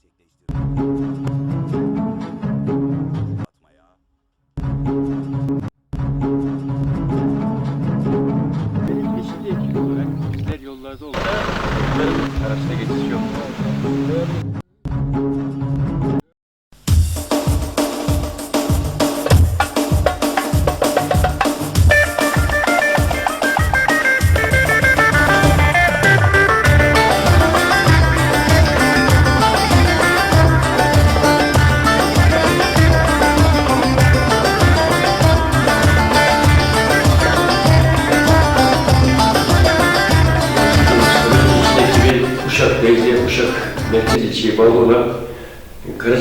Atmaya.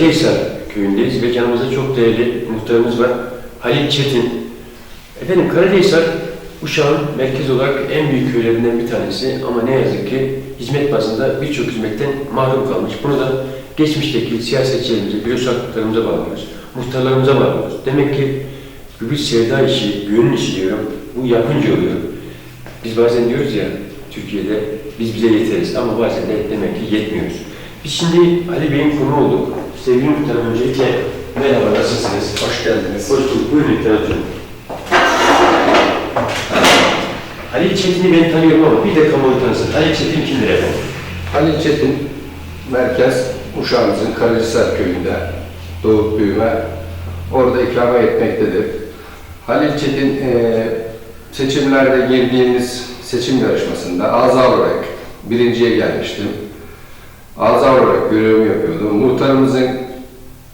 Karacahisar köyündeyiz ve yanımızda çok değerli muhtarımız var. Halil Çetin. Efendim Karacahisar Uşak'ın merkez olarak en büyük köylerinden bir tanesi ama ne yazık ki hizmet bazında birçok hizmetten mahrum kalmış. Bunu da geçmişteki siyasetçilerimize, bürokratlarımıza bağlıyoruz, muhtarlarımıza bağlıyoruz. Demek ki bir sevda işi, gönül işi diyorum. Bu yapınca oluyor. Biz bazen diyoruz ya Türkiye'de biz bize yeteriz ama bazen de demek ki yetmiyoruz. Biz şimdi Ali Bey'in konu olduk. Sevgili muhtarım öncelikle merhaba nasılsınız? Hoş geldiniz. Hoş bulduk. Buyurun Hocam. Halil Çetin'i ben tanıyorum ama bir de kamuoyu tanısın. Halil Çetin kimdir efendim? Halil Çetin, merkez Uşağımızın Karacisar köyünde doğup büyüme, orada ikame etmektedir. Halil Çetin eee, seçimlerde girdiğimiz seçim yarışmasında aza olarak birinciye gelmiştim. Aza olarak görevimi yapıyordum. Muhtarımızın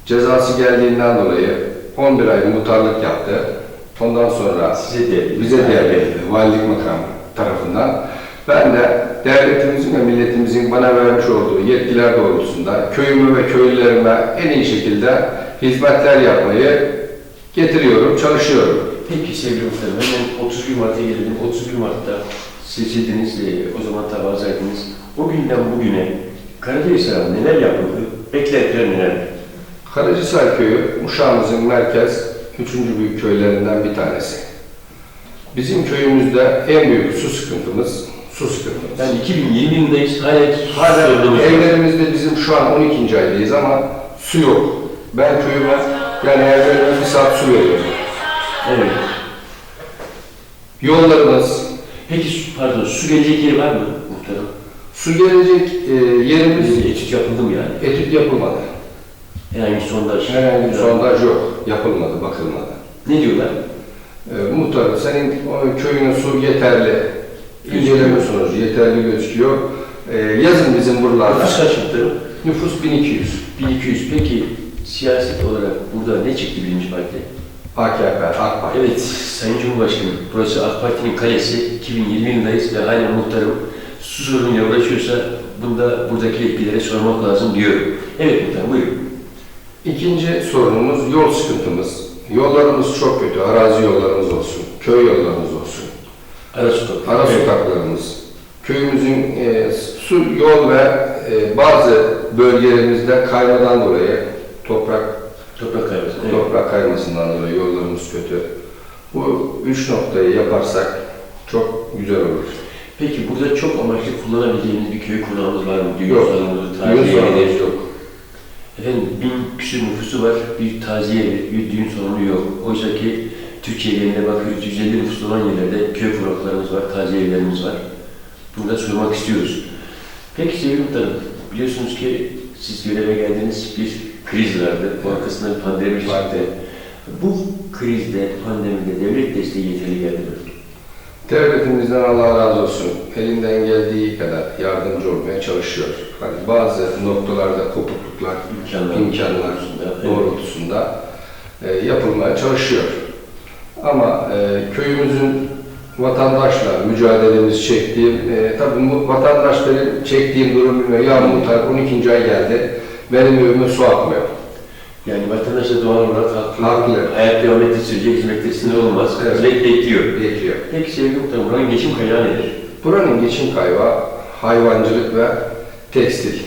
cezası geldiğinden dolayı 11 ay muhtarlık yaptı. Ondan sonra Size de bize devredildi valilik makamı tarafından. Ben de devletimizin ve milletimizin bana vermiş olduğu yetkiler doğrultusunda köyümü ve köylülerime en iyi şekilde hizmetler yapmayı getiriyorum, çalışıyorum. Peki sevgili muhtarım hemen 31 Mart'a gelelim. 31 Mart'ta seçildiniz, o zaman tabazaydınız. O günden bugüne Karadeniz'e neler yapıldı? Beklentiler neler? Karacisar Köyü, Uşağımızın merkez, üçüncü büyük köylerinden bir tanesi. Bizim köyümüzde en büyük su sıkıntımız, su sıkıntımız. Yani 2020 yılındayız, hala Hala sorunumuz var. evlerimizde bizim şu an 12. aydayız ama su yok. Ben köyüme yani evlerime bir saat su veriyorum. Evet. Yollarımız, Peki su- pardon, su gelecek yeri var mı muhtarım? Su gelecek e, yerimiz Bizim etüt yapıldı mı yani? etüt yapılmadı. Herhangi bir sondaj. Herhangi bir sondaj yok. Yapılmadı, bakılmadı. Ne diyorlar? E, muhtarım senin o köyüne su yeterli. İnceleme sonucu yeterli gözüküyor. E, yazın bizim buralarda. Nüfus kaç muhtarım? Nüfus 1200. 1200. Peki siyaset olarak burada ne çıktı birinci parti? AKP, AK Parti. Evet, Sayın Cumhurbaşkanım, burası AK Parti'nin kalesi. 2020 yılındayız ve hala muhtarım su sorunuyla uğraşıyorsa bunda buradaki yetkililere sormak lazım diyorum. Evet muhtarım, buyurun. İkinci sorunumuz yol sıkıntımız. Yollarımız çok kötü. Arazi yollarımız olsun, köy yollarımız olsun. Ara sokak. Ara Evet. sokaklarımız. Köyümüzün e, su, yol ve e, bazı bölgelerimizde kaymadan dolayı toprak Toprak kayması. Evet. toprak kaymasından dolayı yollarımız kötü. Bu üç noktayı yaparsak çok güzel olur. Peki burada çok amaçlı kullanabileceğiniz bir köy konağımız var mı? Düğün Yok. taziye evi. yok. Efendim bin küsur nüfusu var, bir taziye evi, bir düğün salonu yok. Oysa ki Türkiye geneline bakıyoruz, 150 nüfuslu olan yerlerde köy konaklarımız var, taziye evlerimiz var. Bunu da sormak istiyoruz. Peki sevgili muhtarım, biliyorsunuz ki siz göreve geldiğiniz bir kriz vardı. Bu arkasında bir pandemi çıktı. Bu krizde, pandemide devlet desteği yeterli geldi mi? Devletimizden Allah razı olsun. Elinden geldiği kadar yardımcı olmaya çalışıyor. Hani bazı noktalarda kopukluklar, İmkanlar. imkanlar doğrultusunda e, yapılmaya çalışıyor. Ama e, köyümüzün vatandaşla mücadelemiz çektiğim, e, tabii bu vatandaşların çektiğim durum bilmiyorum. Ya muhtar 12. ay geldi, benim evime su akmıyor. Yani vatandaş da doğal olarak Haklı. Hayat devam ettiği sürece sınır olmaz. Evet. Hizmet bekliyor. Bekliyor. Peki sevgili muhtarım, buranın geçim kaynağı nedir? Buranın geçim kaynağı hayvancılık ve tekstil,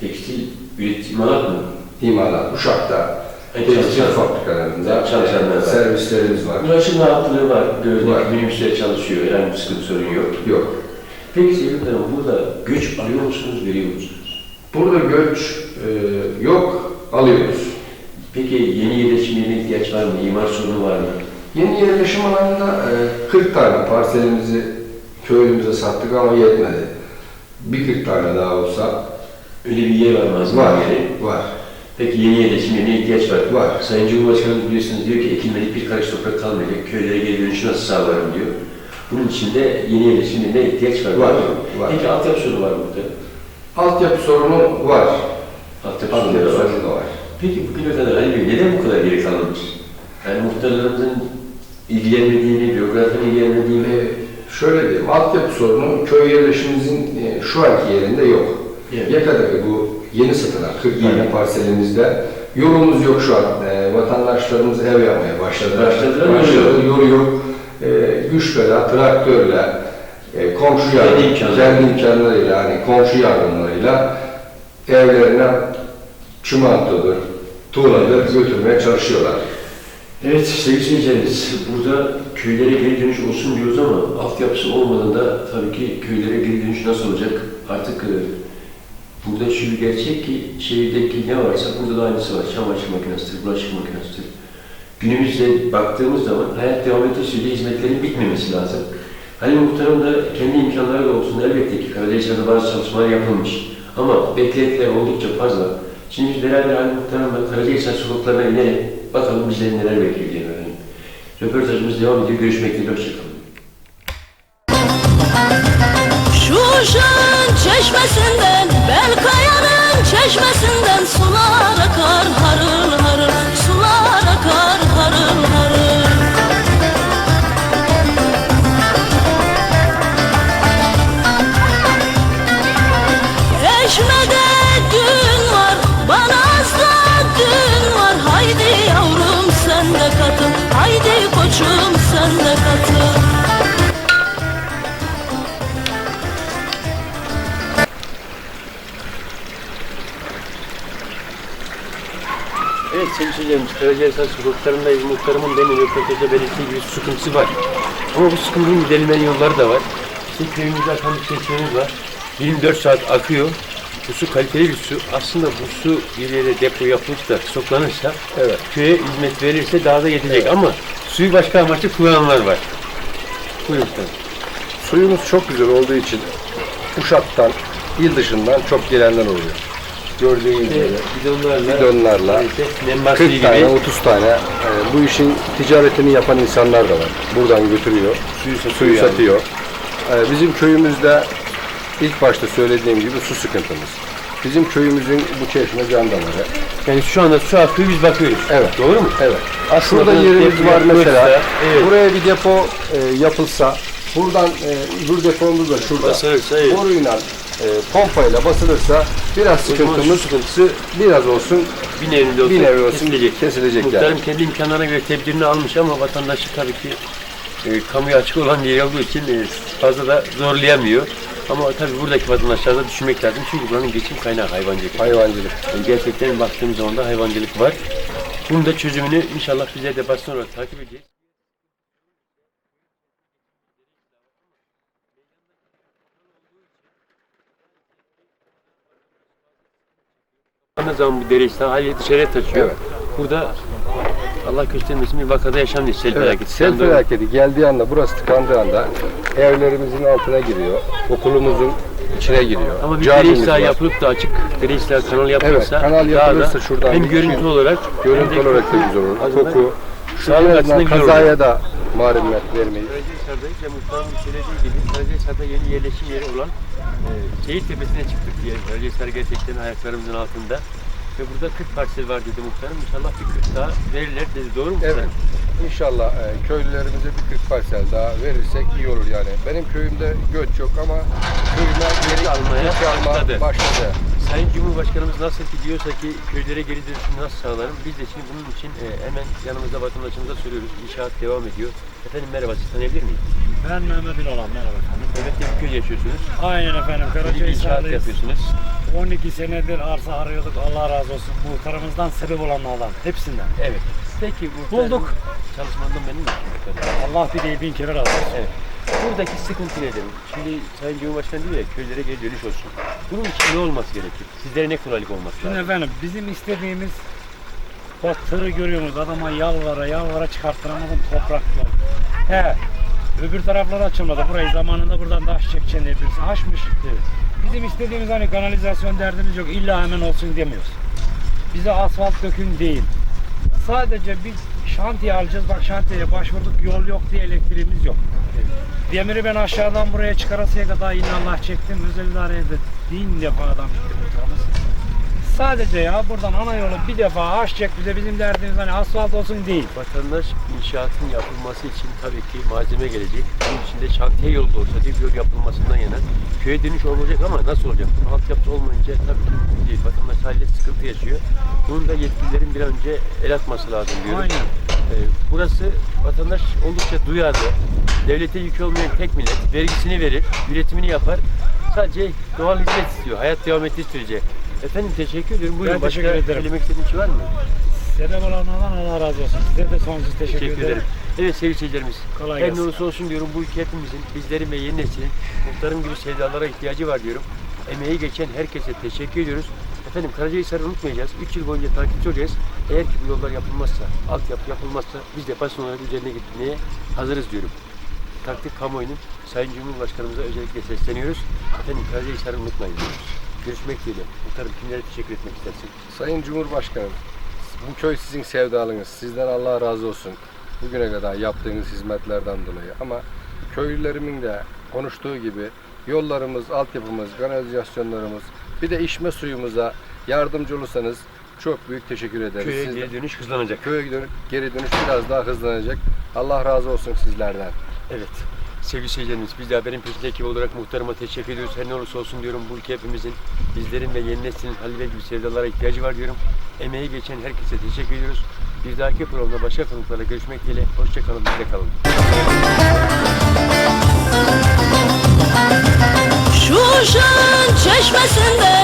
Tekstil üretim imalat mı? imalat, Uşak'ta Evet, tekstil fabrikalarında Çalışanlar var. servislerimiz var. Ulaşım rahatlığı var. Gördük Var. minibüsler çalışıyor. Herhangi bir sıkıntı sorun yok. Yok. Peki sevgili muhtarım, burada göç alıyor musunuz, veriyor musunuz? Burada göç e, yok, alıyoruz. Peki yeni yerleşimlerine ihtiyaç var mı? İmar sorunu var mı? Yeni yerleşim alanında e, 40 tane parselimizi köyümüze sattık ama yetmedi. Bir 40 tane daha olsa Öyle bir yer var mı? Var, yeri? var. Peki yeni yerleşimlerine ihtiyaç var. Var. Sayın Cumhurbaşkanımız biliyorsunuz diyor ki ekilmedik bir karış toprak kalmayacak. Köylere geri dönüşü nasıl sağlarım diyor. Bunun için de yeni yerleşimlerine ihtiyaç var. Var, var. Peki altyapı sorunu var mı burada? Altyapı sorunu var. Altyapı, Altyapı sorunu. Peki bugüne kadar Ali Bey neden bu kadar geri kalınmış? Yani muhtarlarımızın ilgilenmediğini, bürokratların ilgilenmediğini, E, şöyle diyeyim, altyapı sorunu köy yerleşimimizin e, şu anki yerinde yok. Evet. Yakadaki bu yeni satılan 40 tane Yeni. parselimizde yolumuz yok şu an. E, vatandaşlarımız ev yapmaya başladılar. Başladılar mı? Başladı, yolu yok. E, güç bela, traktörle, e, komşu yardım, kendi imkanlarıyla, hani komşu yardımlarıyla evlerine çimentodur, tuğladır götürmeye çalışıyorlar. Evet sevgili seyircilerimiz, burada köylere geri dönüş olsun diyoruz ama altyapısı olmadan da tabii ki köylere geri dönüş nasıl olacak? Artık e, burada şu gerçek ki şehirdeki ne varsa burada da aynısı var. Çamaşır makinesidir, bulaşık makinesidir. Günümüzde baktığımız zaman hayat devam ettiği sürece hizmetlerin bitmemesi lazım. Hani muhtarım da kendi imkanları da olsun elbette ki Karadeniz'de bazı çalışmalar yapılmış. Ama beklentiler oldukça fazla. Şimdi beraber Ali Muhtarım'la Karacahisar sokaklarına inerek bakalım bizleri neler bekliyor diye efendim. Röportajımız devam ediyor. Görüşmek dileğiyle. Hoşçakalın. Şuşa'nın çeşmesinden, Belkaya'nın çeşmesinden sular akar harıl haydi koçum sen de katıl. Evet sevgili seyircilerimiz, Karacahisar sokaklarındayız. Muhtarımın demin röportajda belirttiği gibi sıkıntısı var. Ama bu sıkıntının giderilmenin yolları da var. İşte köyümüzde akan bir çeşmemiz var. 24 saat akıyor. Bu su kaliteli bir su. Aslında bu su bir yere depo yapılıp da stoklanırsa Evet. köye hizmet verirse daha da yetecek. Ama suyu başka amaçlı kullananlar var. Buyurun. Suyumuz çok güzel olduğu için Uşak'tan, il dışından çok gelenler oluyor. Gördüğünüz gibi Evet, bidonlarla, bidonlarla maalesef nem bastığı 40 tane, gibi 30 tane e, bu işin ticaretini yapan insanlar da var. Buradan götürüyor, suyu satıyor. suyu yani. satıyor. E, Bizim köyümüzde ilk başta söylediğim gibi su sıkıntımız. Bizim köyümüzün bu çeşme can damarı. Yani şu anda su akıyor biz bakıyoruz. Evet. Doğru mu? Evet. Aslında Şurada yerimiz var mesela. yapılırsa, evet. Buraya bir depo e, yapılsa, buradan e, öbür depomuz da şurada. Basılırsa, evet. Boruyla, e, pompayla basılırsa biraz sıkıntımız sıkıntısı biraz olsun bir nevrinde olsa bir nevi olsun kesilecek. kesilecek Muhtarım yani. kendi imkanlarına göre tedbirini almış ama vatandaşı tabii ki e, kamuya açık olan bir yer olduğu için e, fazla da zorlayamıyor. Ama tabii buradaki vatandaşlar da düşünmek lazım çünkü buranın geçim kaynağı hayvancılık. Hayvancılık. E, gerçekten baktığımız zaman da hayvancılık var. Bunun da çözümünü inşallah bizler de basın olarak takip edeceğiz. Ne zaman bu dere işte hali dışarıya taşıyor. Evet. Burada Allah göstermesin bir vakada yaşandı sel Evet, felaketi. sel felaketi geldiği anda, burası tıkandığı anda evlerimizin altına giriyor, okulumuzun içine giriyor. Ama bir Greysler var. yapılıp da açık Greysler kanal yapılırsa Evet, kanal daha yapılırsa da şuradan hem bir görüntü şey- olarak Görüntü hem olarak da güzel olur. Koku. Şu Sağlık en açısından azından güzel kazaya da malumat vermeyiz. Karacahisar'dayız ve muhtarımın söylediği gibi Karacahisar'da yeni yerleşim yeri olan e, Şehit Tepesi'ne çıktık diye. Karacahisar gerçekten ayaklarımızın altında. Ve burada 40 parsel var dedi muhtarım. İnşallah bir 40 daha verirler dedi. Doğru mu? Evet. muhtarım? İnşallah e, köylülerimize bir 40 parsel daha verirsek iyi olur yani. Benim köyümde göç yok ama köyüme geri almaya göç alma başladı. başladı. Sayın Cumhurbaşkanımız nasıl ki diyorsa ki köylere geri dönüşümü nasıl sağlarım? Biz de şimdi bunun için e, hemen yanımızda vatandaşımıza söylüyoruz. İnşaat devam ediyor. Efendim merhaba siz tanıyabilir miyiz? Ben Mehmet Ünal, merhaba efendim. Devlette bir köy yaşıyorsunuz. Aynen efendim, bir inşaat yapıyorsunuz. 12 senedir arsa arıyorduk, Allah razı olsun. Muhtarımızdan sebep olanlardan, hepsinden. Evet. Peki bu Bulduk. Çalışmandan memnun musunuz? Allah bir değil bin kere razı olsun. Evet. Buradaki sıkıntı nedir? Şimdi Sayın Cumhurbaşkanı diyor ya köylere geri dönüş olsun. Bunun için ne olması gerekir? Sizlere ne kolaylık olması Şimdi lazım? efendim bizim istediğimiz bak tırı görüyorsunuz adama yalvara yalvara çıkarttıramadım toprak yok. He öbür taraflar açılmadı. Burayı zamanında buradan da aş çekeceğini hepsi açmış. Bizim istediğimiz hani kanalizasyon derdimiz yok. İlla hemen olsun demiyoruz. Bize asfalt dökün değil. Sadece bir şantiye alacağız. Bak şantiyeye başvurduk. Yol yok diye elektriğimiz yok. Demiri ben aşağıdan buraya çıkarasıya kadar yine Allah çektim. Özel idareye de bin defa adam gitti. Sadece ya buradan ana yolu bir defa açacak bize bizim derdimiz hani asfalt olsun değil. Vatandaş inşaatın yapılması için tabii ki malzeme gelecek. Bunun için de şantiye yolu da olsa diye bir yol yapılmasından yana. Köye dönüş olacak ama nasıl olacak? Bunun altyapısı olmayınca tabii ki mümkün değil. Vatandaş haliyle sıkıntı yaşıyor. Bunun da yetkililerin bir an önce el atması lazım diyorum. Aynen. Ee, burası vatandaş oldukça duyarlı. Devlete yük olmayan tek millet. Vergisini verir, üretimini yapar. Sadece doğal hizmet istiyor. Hayat devam ettiği sürece. Efendim teşekkür ediyorum. Buyurun. Ben Başka teşekkür ederim. söylemek istediğin bir şey var mı? Sebep olanlardan Allah razı olsun. Size de sonsuz teşekkür, Teşekkür ederim. Evet sevgili seyircilerimiz. Kolay gelsin. olursa olsun diyorum bu ülke hepimizin, bizlerin ve yeni neslin muhtarım gibi sevdalara ihtiyacı var diyorum. Emeği geçen herkese teşekkür ediyoruz. Efendim Karacahisar'ı unutmayacağız. 3 yıl boyunca takipçi olacağız. Eğer ki bu yollar yapılmazsa, altyapı yapılmazsa biz de basın olarak üzerine gitmeye hazırız diyorum. Taktik kamuoyunun Sayın Cumhurbaşkanımıza özellikle sesleniyoruz. Efendim Karacahisar'ı unutmayın diyoruz. Görüşmek dileğiyle. Muhtarım kimlere teşekkür etmek istersin? Sayın Cumhurbaşkanım, bu köy sizin sevdalınız. Sizden Allah razı olsun. Bugüne kadar yaptığınız hizmetlerden dolayı. Ama köylülerimin de konuştuğu gibi yollarımız, altyapımız, kanalizasyonlarımız, bir de içme suyumuza yardımcı olursanız çok büyük teşekkür ederiz. Köye Sizden- geri dönüş hızlanacak. köye dönüp geri dönüş biraz daha hızlanacak. Allah razı olsun sizlerden. Evet sevgili seyircilerimiz biz de haberin peşinde ekibi olarak muhtarıma teşekkür ediyoruz. Her ne olursa olsun diyorum bu ülke hepimizin, bizlerin ve yeni neslinin Halil gibi sevdalara ihtiyacı var diyorum. Emeği geçen herkese teşekkür ediyoruz. Bir dahaki programda başka konuklarla görüşmek dileğiyle. Hoşçakalın, bizde kalın. Şuşan çeşmesinde